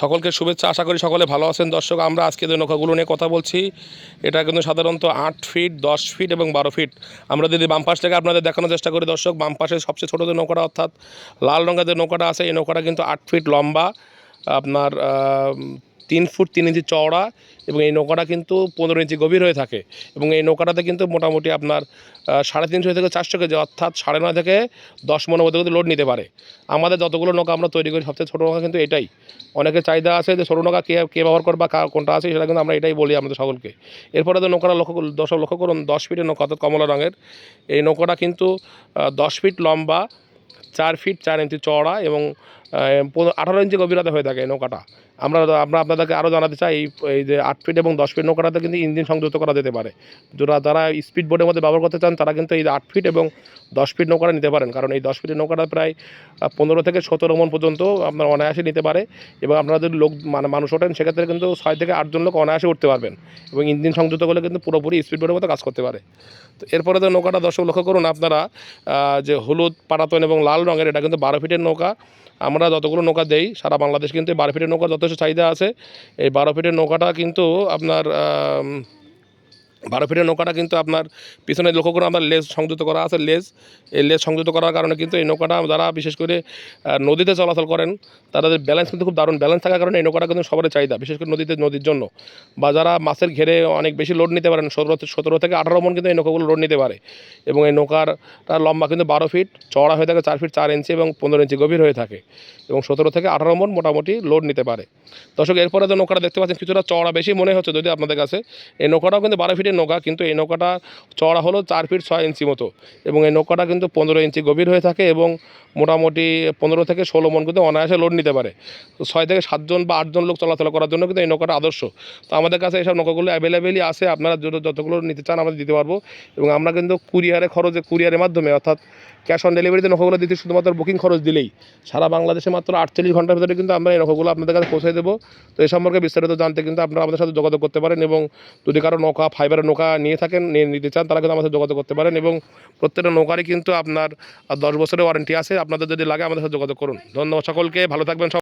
সকলকে শুভেচ্ছা। আশা করি সকলে ভালো আছেন। দর্শক, আমরা আজকে যে নৌকাগুলো নিয়ে কথা বলছি, এটা কিন্তু সাধারণত আট ফিট, দশ ফিট এবং বারো ফিট। আমরা যদি বাম পাশ থেকে আপনাদের দেখানোর চেষ্টা করি, দর্শক, বাম পাশে সবচেয়ে ছোটো যে নৌকাটা, অর্থাৎ লাল রঙের যে নৌকাটা আছে, এই নৌকাটা কিন্তু আট ফিট লম্বা। আপনার তিন ফুট তিন ইঞ্চি চওড়া এবং এই নৌকাটা কিন্তু পনেরো ইঞ্চি গভীর হয়ে থাকে এবং এই নৌকাটাতে কিন্তু মোটামুটি আপনার সাড়ে তিনশো থেকে চারশো কেজি অর্থাৎ সাড়ে নয় থেকে দশ মনের মধ্যে কিন্তু লোড নিতে পারে। আমাদের যতগুলো নৌকা আমরা তৈরি করি, সবচেয়ে ছোটো নৌকা কিন্তু এটাই। অনেকের চাহিদা আছে যে ছোটো নৌকা কে কে ব্যবহার করবা কার কোনটা আছে সেটা কিন্তু আমরা এটাই বলি আমাদের সকলকে। এরপরে তো নৌকাটা লক্ষ্য দর্শক লক্ষ্য করুন, দশ ফিটের নৌকা অর্থাৎ কমলা রঙের। এই নৌকাটা কিন্তু দশ ফিট লম্বা, চার ফিট চার ইঞ্চি চওড়া এবং আঠারো ইঞ্চি গভীরতা হয়ে থাকে নৌকাটা। আমরা আমরা আপনাদেরকে আরও জানাতে চাই, এই এই যে আট ফিট এবং দশ ফিট নৌকাটাতে কিন্তু ইঞ্জিন সংযুক্ত করা যেতে পারে। যারা যারা স্পিড বোটের মধ্যে ব্যবহার করতে চান, তারা কিন্তু এই আট ফিট এবং দশ ফিট নৌকাটা নিতে পারেন। কারণ এই দশ ফিটের নৌকাটা প্রায় পনেরো থেকে সতেরো মন পর্যন্ত আপনার অনায়াসে নিতে পারে এবং আপনারা যদি লোক মানে মানুষ ওঠেন, সেক্ষেত্রে কিন্তু ছয় থেকে আটজন লোক অনায়াসে উঠতে পারবেন এবং ইঞ্জিন সংযুক্ত করলে কিন্তু পুরোপুরি স্পিড বোটের মতো কাজ করতে পারে। তো এরপরে তো নৌকাটা দর্শক লক্ষ্য করুন, আপনারা যে হলুদ, পাটাতন এবং লাল রঙের, এটা কিন্তু বারো ফিটের নৌকা। আমরা যতগুলো নৌকা দেই, সারা বাংলাদেশ কিন্তু বারো ফিটের নৌকা যথেষ্ট চাহিদা আছে। এই বারো ফিটের নৌকাটা কিন্তু আপনার বারো ফিটের নৌকাটা কিন্তু আপনার পিছনে লক্ষ্য করে আপনার লেজ সংযুক্ত করা আছে, লেজ। এই লেজ সংযুক্ত করার কারণে কিন্তু এই নৌকাটা যারা বিশেষ করে নদীতে চলাচল করেন, তাদের ব্যালেন্স কিন্তু খুব দারুণ। ব্যালেন্স থাকার কারণে এই নৌকাটা কিন্তু সবারই চাহিদা, বিশেষ করে নদীতে, নদীর জন্য। বা যারা মাছের ঘেরে অনেক বেশি লোড নিতে পারেন, সতেরো সতেরো থেকে আঠারো মন কিন্তু এই নৌকাগুলো লোড নিতে পারে। এবং এই নৌকারটা লম্বা কিন্তু বারো ফিট, চওড়া হয়ে থাকে চার ফিট চার ইঞ্চি এবং পনেরো ইঞ্চি গভীর হয়ে থাকে। এবং সতেরো থেকে আঠারো মন মোটামুটি লোড নিতে পারে। দর্শক, এরপরে যে নৌকাটা দেখতে পাচ্ছেন, কিছুটা চওড়া বেশি মনে হচ্ছে যদি আপনাদের কাছে, এই নৌকাটাও কিন্তু বারো ফিটের নৌকা, কিন্তু এই নৌকাটা চড়া হলো চার ফিট ছয় ইঞ্চি মতো এবং এই নৌকাটা কিন্তু পনেরো ইঞ্চি গভীর হয়ে থাকে এবং মোটামুটি পনেরো থেকে ষোলো মন কিন্তু অনায়াসে লোড নিতে পারে। তো ছয় থেকে সাতজন বা আটজন লোক চলাচল করার জন্য কিন্তু এই নৌকাটা আদর্শ। তো আমাদের কাছে এইসব নৌকাগুলো অ্যাভেলেবেলই আছে, আপনারা যত- যতগুলো নিতে চান আমরা দিতে পারব এবং আমরা কিন্তু কুরিয়ারে খরচে, কুরিয়ারের মাধ্যমে অর্থাৎ ক্যাশ অন ডেলিভারিতে নৌকাগুলো দিতে শুধুমাত্র বুকিং খরচ দিলেই। সারা বাংলাদেশে মাত্র আটচল্লিশ ঘণ্টার ভিতরে কিন্তু আমরা এই নৌকাগুলো আপনাদের কাছে পৌঁছে দেবো। তো এই সম্পর্কে বিস্তারিত জানতে কিন্তু আপনারা আমাদের সাথে যোগাযোগ করতে পারেন এবং যদি কারও নৌকা ফাইবারের নৌকা নিয়ে থাকেন, নিয়ে নিতে চান, তারা কিন্তু আমাদের যোগাযোগ করতে পারেন এবং প্রত্যেকটা নৌকারই কিন্তু আপনার দশ বছরের ওয়ারেন্টি আছে। আপনাদের যদি লাগে আমাদের সাথে যোগাযোগ করুন। ধন্যবাদ সকলকে, ভালো থাকবেন